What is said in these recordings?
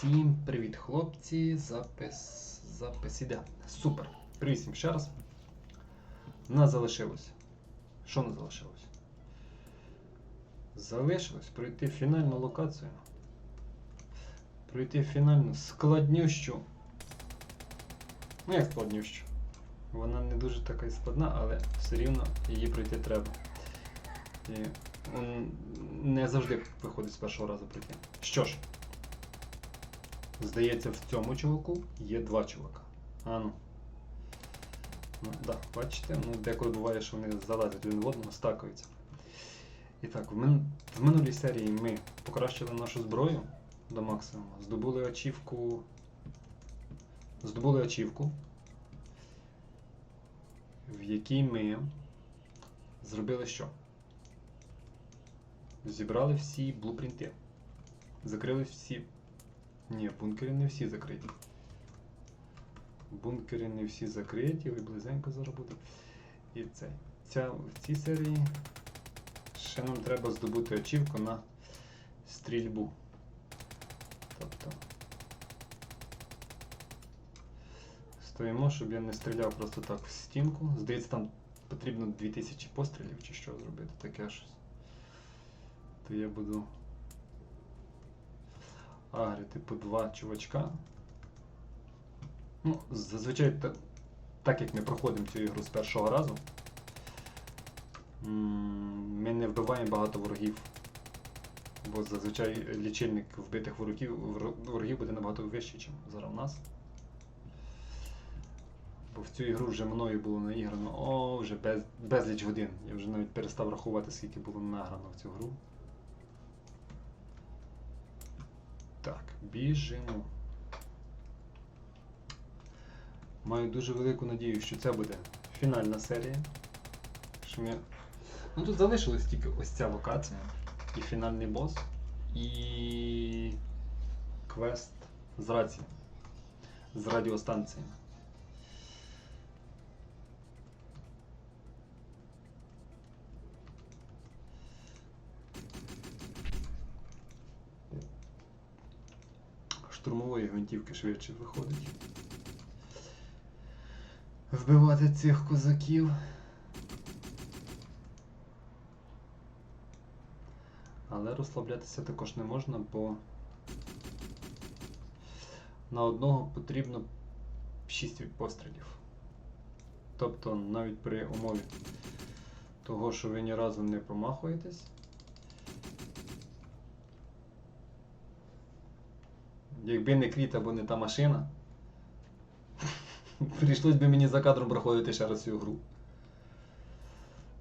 Всім привіт, хлопці. Запис. Запис іде. Супер. Привіт всім ще раз. Нас залишилось. Що не залишилось? Залишилось пройти фінальну локацію. Пройти фінальну складнющу. Ну як складнющу? Вона не дуже така і складна, але все рівно її пройти треба. І не завжди виходить з першого разу пройти. Що ж, здається, в цьому чуваку є два чувака. А ну. Ну, да, бачите, ну деколи буває, що вони залазять один в одного, стакаються. І так, в, мин... в минулій серії ми покращили нашу зброю до максимуму, здобули ачівку. Здобули ачівку, в якій ми зробили що? Зібрали всі блупринти. Закрили всі. Ні, бункери не всі закриті. Бункери не всі закриті, ви близенько зараз. І цей. Ця, в цій серії ще нам треба здобути очівку на стрільбу. Тобто. Стоїмо, щоб я не стріляв просто так в стінку. Здається, там потрібно 2000 пострілів чи що зробити, таке щось. То я буду агрити по два чувачка. Ну, зазвичай так як ми проходимо цю ігру з першого разу, ми не вбиваємо багато ворогів. Бо зазвичай лічильник вбитих ворогів, ворогів буде набагато вищий, ніж зараз у нас. Бо в цю ігру вже мною було наіграно о, вже без, безліч годин. Я вже навіть перестав рахувати, скільки було награно в цю гру. Біжимо. Маю дуже велику надію, що це буде фінальна серія. Що ми... Ну тут залишилась тільки ось ця локація, і фінальний бос, і квест з рації. З радіостанції. Штурмової гвинтівки швидше виходить. Вбивати цих козаків. Але розслаблятися також не можна, бо на одного потрібно 6 пострілів. Тобто навіть при умові того, що ви ні разу не промахуєтесь. Якби не кріт або не та машина, прийшлось би мені за кадром проходити ще раз цю гру.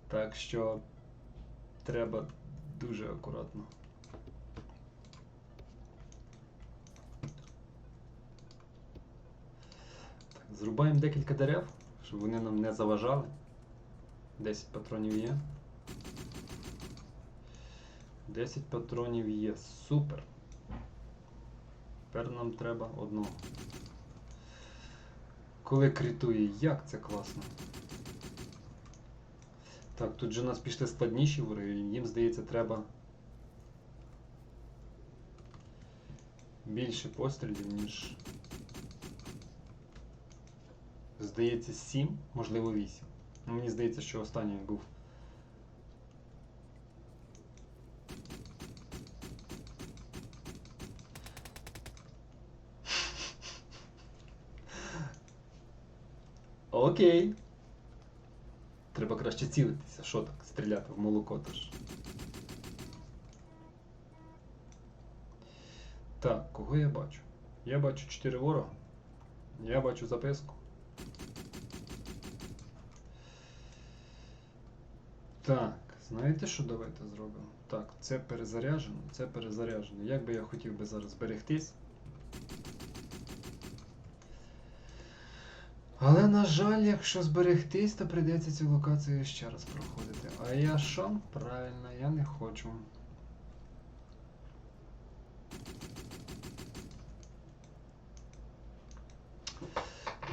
Так що треба дуже акуратно. Так, зрубаємо декілька дерев, щоб вони нам не заважали. 10 патронів є. 10 патронів є. Супер. Тепер нам треба одного. Коли критує, як це класно. Так, тут же у нас пішли складніші вороги, їм, здається, треба більше пострілів, ніж. Здається, 7, можливо 8. Ну, мені здається, що останній був. Окей. Треба краще цілитися. Що так? Стріляти в молоко теж. Так, кого я бачу? Я бачу 4 ворога. Я бачу записку. Так, знаєте, що давайте зробимо? Так, це перезаряджено, це перезаряджено. Як би я хотів би зараз зберегтись. Але, на жаль, якщо зберегтись, то прийдеться цю локацію ще раз проходити. А я що? Правильно, я не хочу.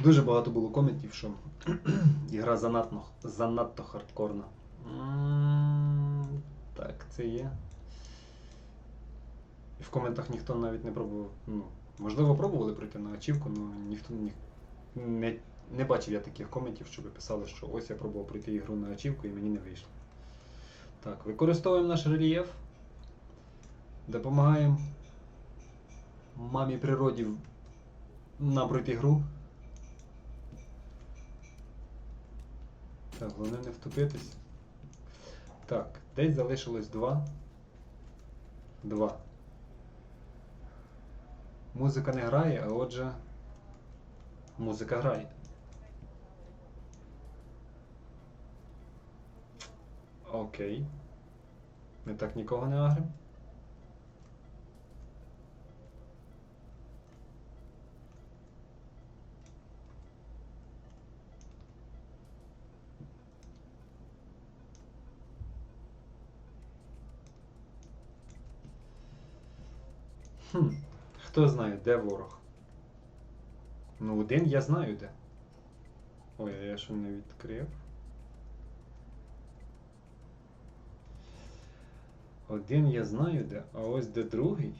Дуже багато було коментів, що ігра занадто, занадто хардкорна. Так, це є. І в коментах ніхто навіть не пробував ну, Можливо, пробували пройти на ачівку, але ніхто ні, не, не бачив я таких коментів, щоб писали, що ось я пробував пройти ігру на ачівку і мені не вийшло. Так, використовуємо наш рельєф. Допомагаємо мамі природі нам пройти гру. Так, головне не втопитись. Так, десь залишилось два. Два. Музика не грає, а отже. Музика грає. Окей. Ми так нікого не агрим. Хм. Хто знає, де ворог? Ну, один я знаю де. Ой, я що не відкрив. Один я знаю де, а ось де другий.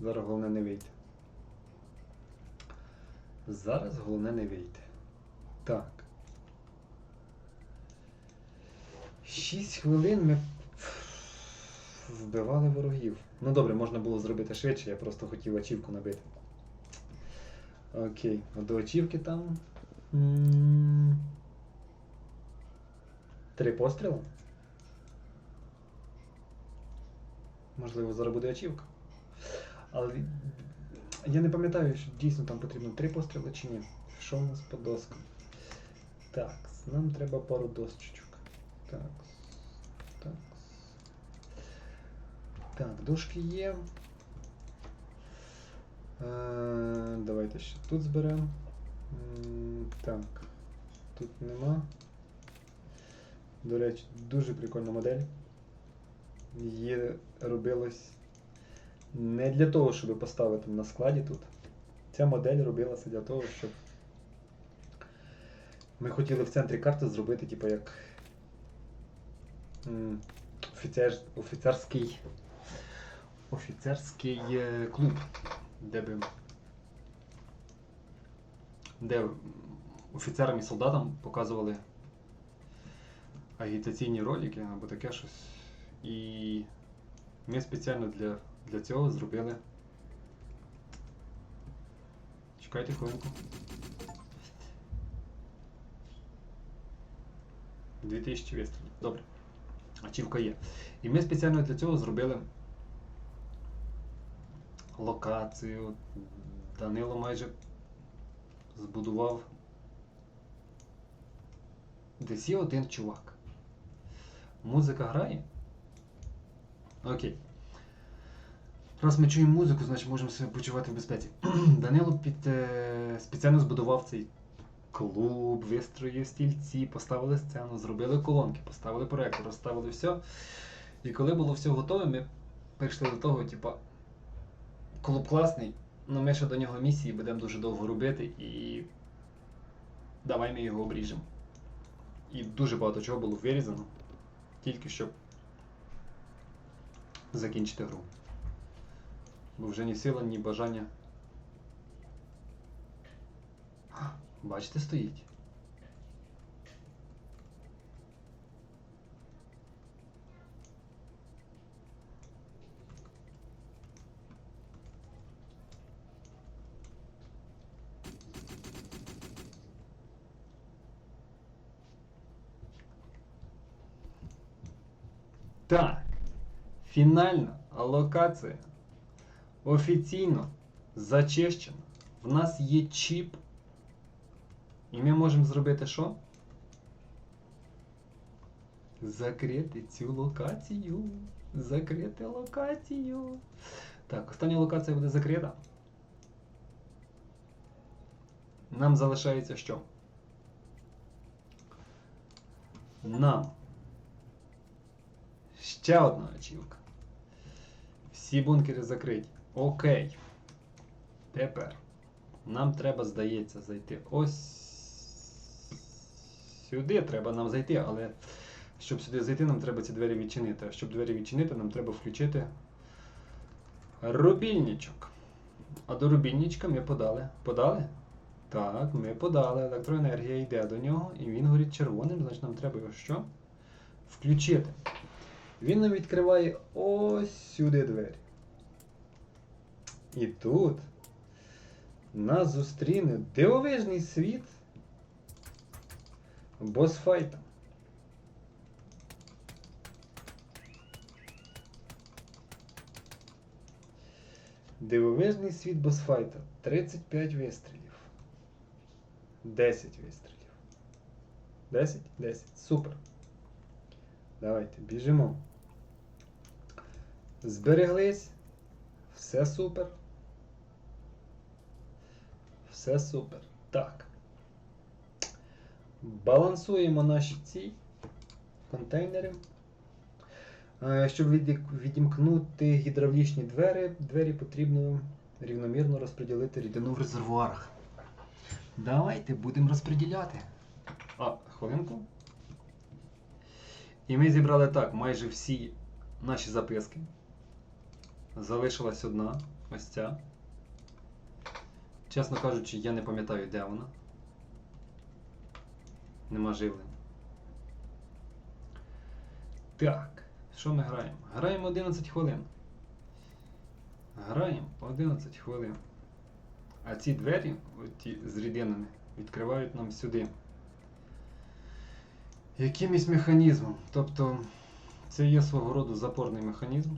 Зараз головне не вийти. Зараз головне не вийти. Так. 6 хвилин ми вбивали ворогів. Ну добре, можна було зробити швидше, я просто хотів ачівку набити. Окей, а до ачівки там. Три постріли. Можливо, зараз буде ачівка. Але я не пам'ятаю, що дійсно там потрібно три постріли чи ні. Що у нас по доскам? Так, нам треба пару досочок. Так. Так. Так, дошки є. Е, давайте ще тут зберемо. Так. Тут нема. До речі, дуже прикольна модель. Її робилось не для того, щоб поставити на складі тут. Ця модель робилася для того, щоб ми хотіли в центрі карти зробити, типу, як офіцер, офіцерський, офіцерський е, клуб, де би де офіцерам і солдатам показували агітаційні ролики або таке щось. І ми спеціально для, для цього зробили. Чекайте хвилинку. 2000 вистрілів. Добре. Ачівка є. І ми спеціально для цього зробили локацію. Данило майже збудував. Десь є один чувак. Музика грає. Окей. Раз ми чуємо музику, значить можемо себе почувати в безпеці. Данило під, е, спеціально збудував цей клуб, вистроїв стільці, поставили сцену, зробили колонки, поставили проєктор, розставили все. І коли було все готове, ми прийшли до того, типа, клуб класний, але ми ще до нього місії будемо дуже довго робити і давай ми його обріжемо. І дуже багато чого було вирізано, тільки щоб закінчити гру. Бо вже ні сила, ні бажання. А, Бачите, стоїть. Так. Фінальна локація офіційно зачищена. В нас є чіп. І ми можемо зробити що? Закрити цю локацію. Закрити локацію. Так, остання локація буде закрита. Нам залишається що? Нам. Ще одна ачівка. Всі бункери закриті. Окей. Тепер нам треба, здається, зайти ось сюди треба нам зайти, але щоб сюди зайти, нам треба ці двері відчинити. А щоб двері відчинити, нам треба включити Рубільничок. А до рубільничка ми подали. Подали? Так, ми подали. Електроенергія йде до нього, і він горить червоним, значить нам треба його що? Включити. Він нам відкриває ось сюди двері. І тут нас зустріне дивовижний світ босфайта. Дивовижний світ босфайта. 35 вистрілів. 10 вистрілів. 10? 10. Супер. Давайте, біжимо. Збереглись. Все супер. Все супер. Так. Балансуємо наші ці контейнери. Е, Щоб відімкнути гідравлічні двері, двері потрібно рівномірно розподілити рідину в резервуарах. Давайте будемо розподіляти. А, хвилинку. І ми зібрали так майже всі наші записки. Залишилась одна, ось ця. Чесно кажучи, я не пам'ятаю, де вона. Нема живлення. Так, що ми граємо? Граємо 11 хвилин. Граємо 11 хвилин. А ці двері, ті з рідинами, відкривають нам сюди. Якимось механізмом. Тобто це є свого роду запорний механізм.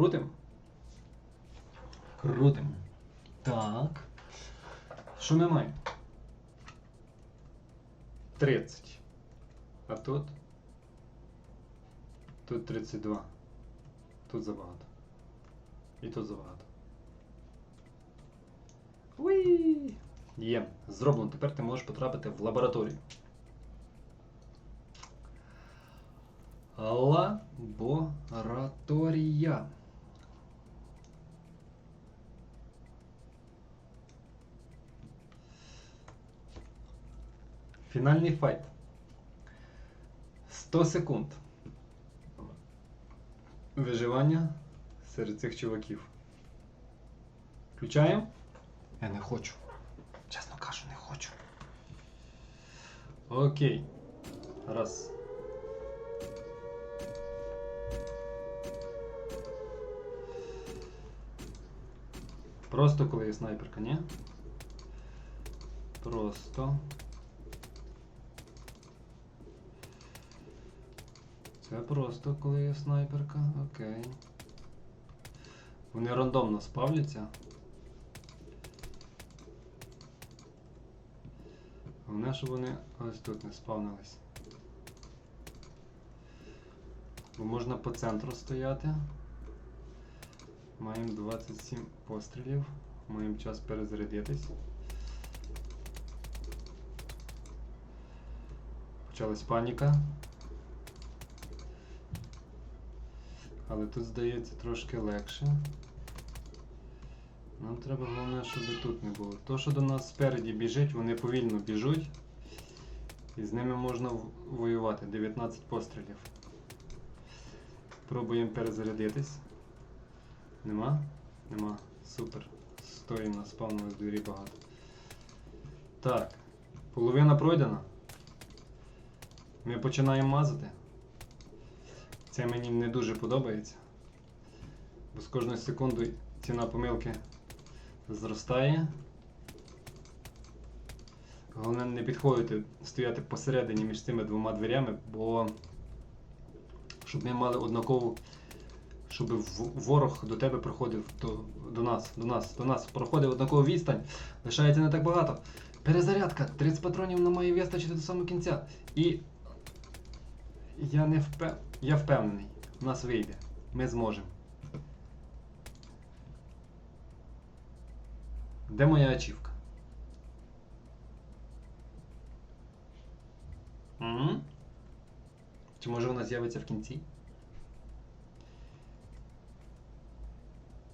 Крутим. Крутим. Так. Що ми маємо? 30. А тут? Тут 32. Тут забагато. І тут забагато. Уї! Є. Зроблено. Тепер ти можеш потрапити в лабораторію. Лабораторія. Фінальний файт. 100 секунд. Виживання серед цих чуваків. Включаємо? Я не хочу. Чесно кажу, не хочу. Окей. Раз. Просто коли є снайперка, ні? Просто. Це просто коли є снайперка, окей. Вони рандомно спавляться. Головне, щоб вони ось тут не спавнились. Бо можна по центру стояти. Маємо 27 пострілів. Маємо час перезарядитись. Почалась паніка. Але тут здається трошки легше. Нам треба головне, щоб і тут не було. То, що до нас спереді біжить, вони повільно біжуть. І з ними можна воювати. 19 пострілів. Пробуємо перезарядитись. Нема? Нема. Супер. Стоїмо, спавнили двері багато. Так. Половина пройдена. Ми починаємо мазати. Це мені не дуже подобається. Бо з кожною секундою ціна помилки зростає. Головне не підходити, стояти посередині між цими двома дверями, бо щоб ми мали однакову, щоб ворог до тебе проходив до, до нас, до нас, до нас проходив однакову відстань. Лишається не так багато. Перезарядка. 30 патронів нам має вистачити до самого кінця. І я не впев... Я впевнений, у нас вийде. Ми зможемо. Де моя ачівка? М? Чи може вона з'явиться в кінці?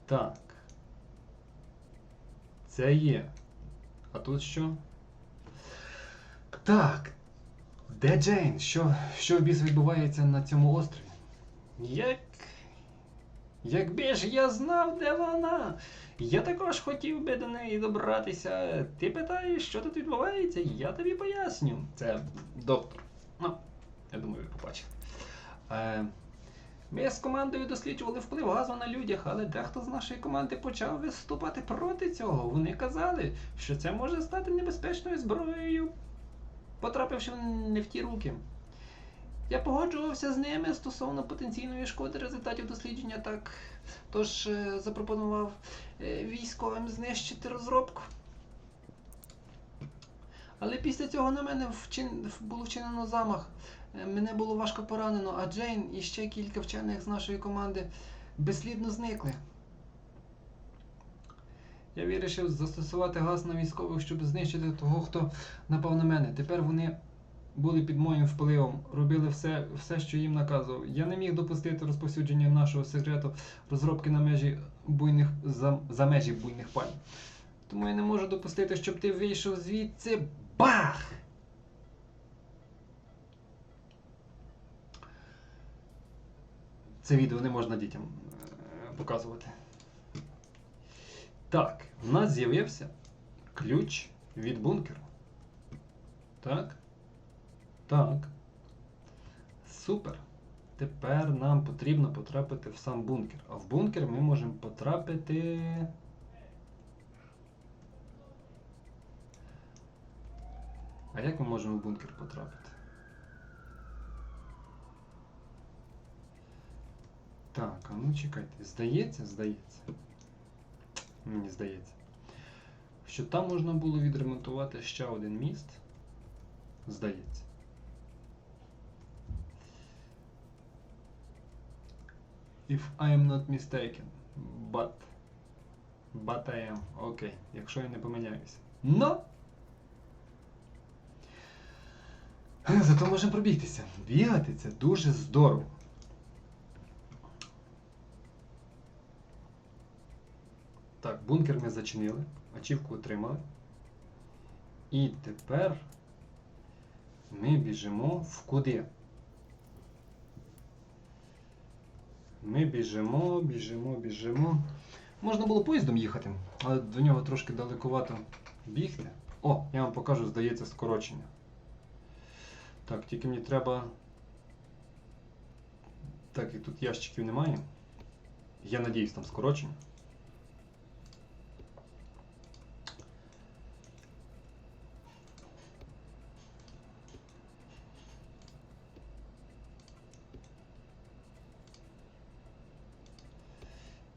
Так. Це є. А тут що? Так. Де Джейн? Що, що в біс відбувається на цьому острові? Як. Якби ж я знав, де вона. Я також хотів би до неї добратися. Ти питаєш, що тут відбувається? Я тобі поясню. Це доктор. Ну, я думаю, ви побачите. Е, ми з командою досліджували вплив газу на людях, але дехто з нашої команди почав виступати проти цього. Вони казали, що це може стати небезпечною зброєю, потрапивши не в ті руки. Я погоджувався з ними стосовно потенційної шкоди результатів дослідження, так тож е, запропонував е, військовим знищити розробку. Але після цього на мене вчин... було вчинено замах. Е, Мене було важко поранено, а Джейн і ще кілька вчених з нашої команди безслідно зникли. Я вирішив застосувати газ на військових, щоб знищити того, хто напав на мене. Тепер вони були під моїм впливом, робили все, все, що їм наказував. Я не міг допустити розповсюдження нашого секрету розробки на межі буйних за, за межі буйних пальм. Тому я не можу допустити, щоб ти вийшов звідси. Бах! Це відео не можна дітям е, показувати. Так, в нас з'явився ключ від бункеру. Так. Так. Супер. Тепер нам потрібно потрапити в сам бункер. А в бункер ми можемо потрапити. А як ми можемо в бункер потрапити? Так, а ну чекайте. Здається, здається. Мені здається. Що там можна було відремонтувати ще один міст. Здається. If I am not mistaken. But. But I am. Окей. Якщо я не помиляюся. Но! Зато можемо пробігтися. Бігати це дуже здорово. Так, бункер ми зачинили, ачівку отримали. І тепер ми біжимо в куди? Ми біжимо, біжимо, біжимо. Можна було поїздом їхати, але до нього трошки далекувато бігти. О, я вам покажу, здається, скорочення. Так, тільки мені треба. Так, і тут ящиків немає. Я надіюсь, там скорочення.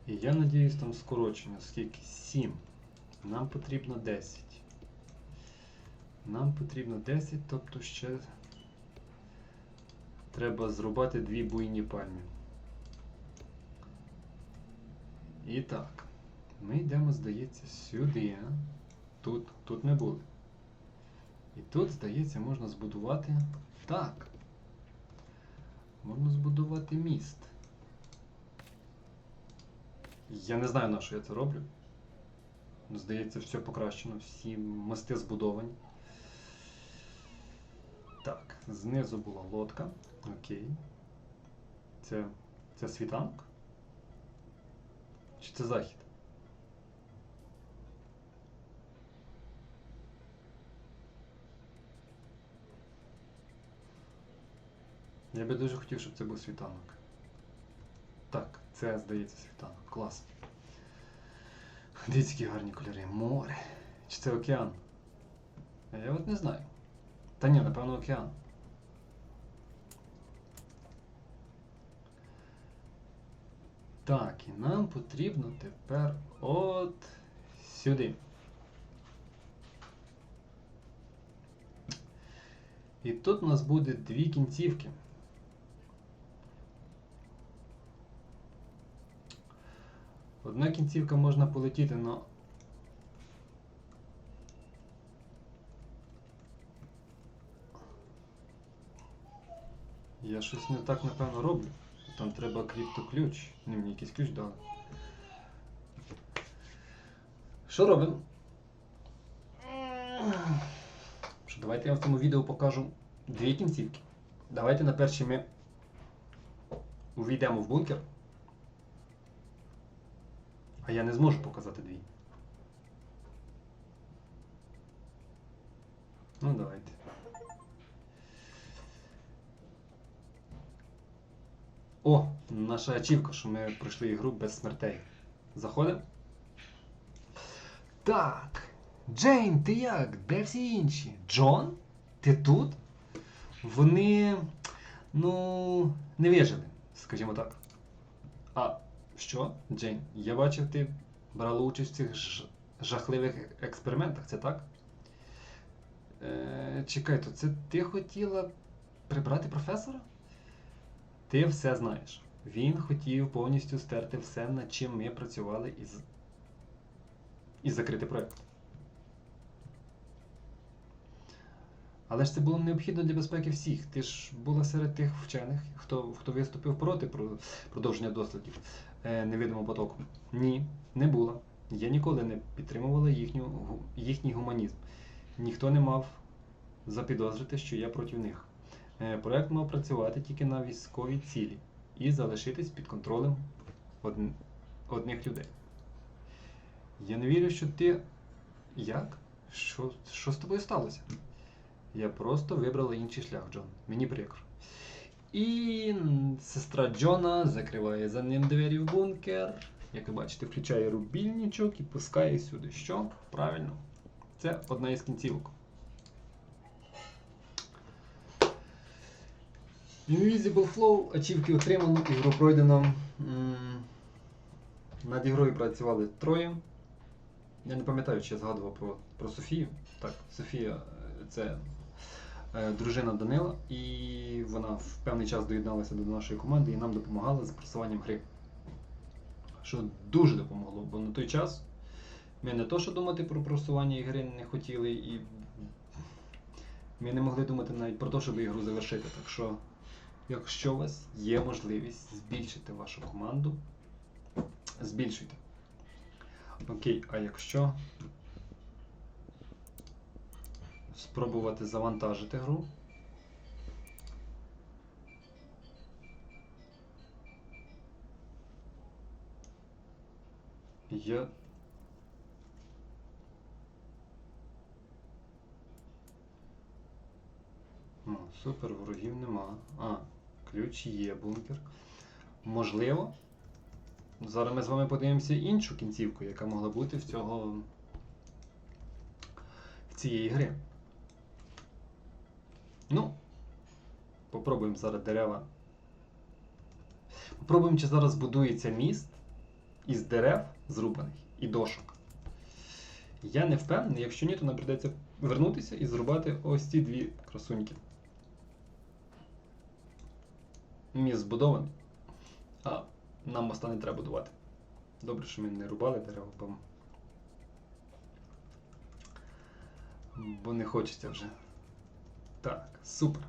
І я надіюсь, там скорочення. Скільки? 7. Нам потрібно 10. Нам потрібно 10, тобто ще треба зрубати дві буйні пальми. І так, ми йдемо, здається, сюди. Тут, тут ми були. І тут, здається, можна збудувати. Так. Можна збудувати міст. Я не знаю, на що я це роблю. Здається, все покращено, всі мости збудовані. Так, знизу була лодка. Окей. Це. Це світанок? Чи це захід? Я би дуже хотів, щоб це був світанок. Це здається світанок. Клас. Дивіться, які гарні кольори. Море. Чи це океан? А Я от не знаю. Та ні, напевно, океан. Так, і нам потрібно тепер от сюди. І тут у нас буде дві кінцівки. Одна кінцівка можна полетіти, но. Я щось не так напевно роблю. Там треба криптоключ. Не мені якийсь ключ дали. Що робимо? Що, давайте я в цьому відео покажу дві кінцівки. Давайте на першій ми увійдемо в бункер. А я не зможу показати дві. Ну, давайте. О, наша ачівка, що ми пройшли ігру без смертей. Заходимо? Так. Джейн, ти як? Де всі інші? Джон? Ти тут? Вони. Ну. не вижили, скажімо так. А що, Джейн? Я бачив, ти брала участь в цих жахливих експериментах, це так? Е, чекай, то це ти хотіла прибрати професора? Ти все знаєш. Він хотів повністю стерти все, над чим ми працювали, і, з... і закрити проєкт. Але ж це було необхідно для безпеки всіх. Ти ж була серед тих вчених, хто, хто виступив проти продовження дослідів невидимого потоку. Ні, не була. Я ніколи не підтримувала їхню, їхній гуманізм. Ніхто не мав запідозрити, що я проти них. Е, Проект мав працювати тільки на військовій цілі і залишитись під контролем одн- одних людей. Я не вірю, що ти. Як? Що, що з тобою сталося? Я просто вибрала інший шлях, Джон. Мені прикро. І сестра Джона закриває за ним двері в бункер. Як ви бачите, включає рубільничок і пускає сюди. Що? Правильно. Це одна із кінцівок. Invisible Flow, ачівки отримано, ігру пройдено. Над ігрою працювали троє. Я не пам'ятаю, чи я згадував про, про Софію. Так, Софія е, це дружина Данила, і вона в певний час доєдналася до нашої команди і нам допомагала з просуванням гри. Що дуже допомогло, бо на той час ми не то, що думати про просування ігри не хотіли, і ми не могли думати навіть про те, щоб ігру завершити. Так що, якщо у вас є можливість збільшити вашу команду, збільшуйте. Окей, а якщо спробувати завантажити гру. Я. О, супер, ворогів нема. А, ключ є, бункер. Можливо. Зараз ми з вами подивимося іншу кінцівку, яка могла бути в цього. в цієї гри. Ну, попробуємо зараз дерева. Попробуємо, чи зараз будується міст із дерев зрубаних і дошок. Я не впевнений, якщо ні, то нам прийдеться вернутися і зрубати ось ці дві красуньки. Міст збудований, а нам моста не треба будувати. Добре, що ми не рубали дерева, бо, бо не хочеться вже. Так, супер.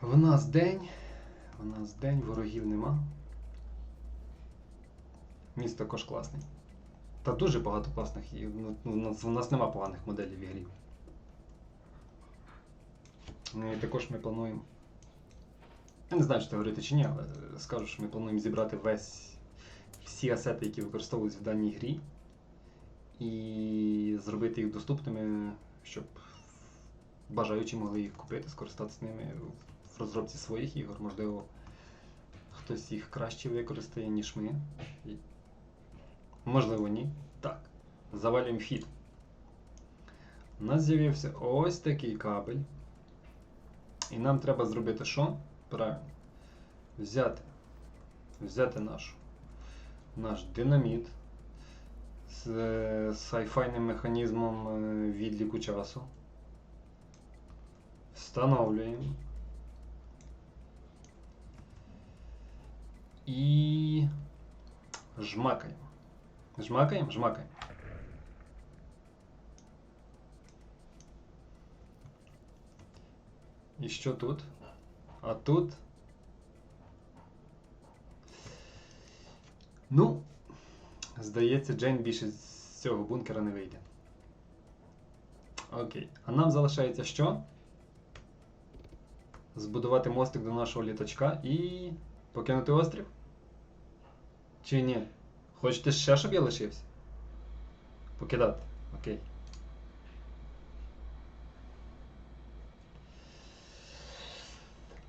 В нас день. В нас день, ворогів нема. Міст також класний. Та дуже багато класних і ну, у нас, у нас нема поганих моделей в ігрі. Ну і також ми плануємо. Я не знаю, чи це говорити чи ні, але скажу, що ми плануємо зібрати весь всі асети, які використовуються в даній грі, і зробити їх доступними, щоб бажаючі могли їх купити, скористатися ними в розробці своїх ігор. Можливо, хтось їх краще використає, ніж ми. Можливо, ні. Так. Завалюємо вхід. У нас з'явився ось такий кабель. І нам треба зробити що? Правильно. Взяти. Взяти нашу. Наш динаміт з, сайфайним механізмом е, відліку часу. Встановлюємо. І жмакаємо. Жмакаємо? Жмакаємо. І що тут? А тут. Ну, здається, Джейн більше з цього бункера не вийде. Окей. А нам залишається що? Збудувати мостик до нашого літачка і покинути острів? Чи ні? Хочете ще, щоб я лишився? Покидати. Окей.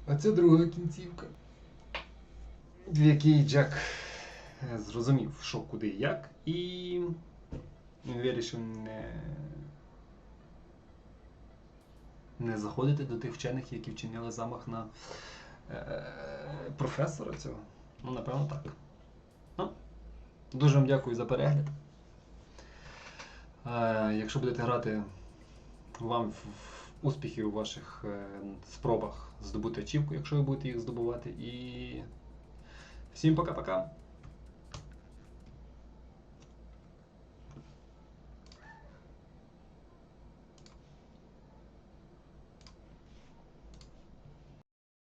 А це друга кінцівка. В якій Джек е, зрозумів, що куди і як, і він вирішив не, не заходити до тих вчених, які вчиняли замах на е, професора цього. Ну, напевно, так. Ну, дуже вам дякую за перегляд. Е, якщо будете грати, вам в- успіхів у ваших е, спробах здобути ачівку, якщо ви будете їх здобувати. І всім пока-пока.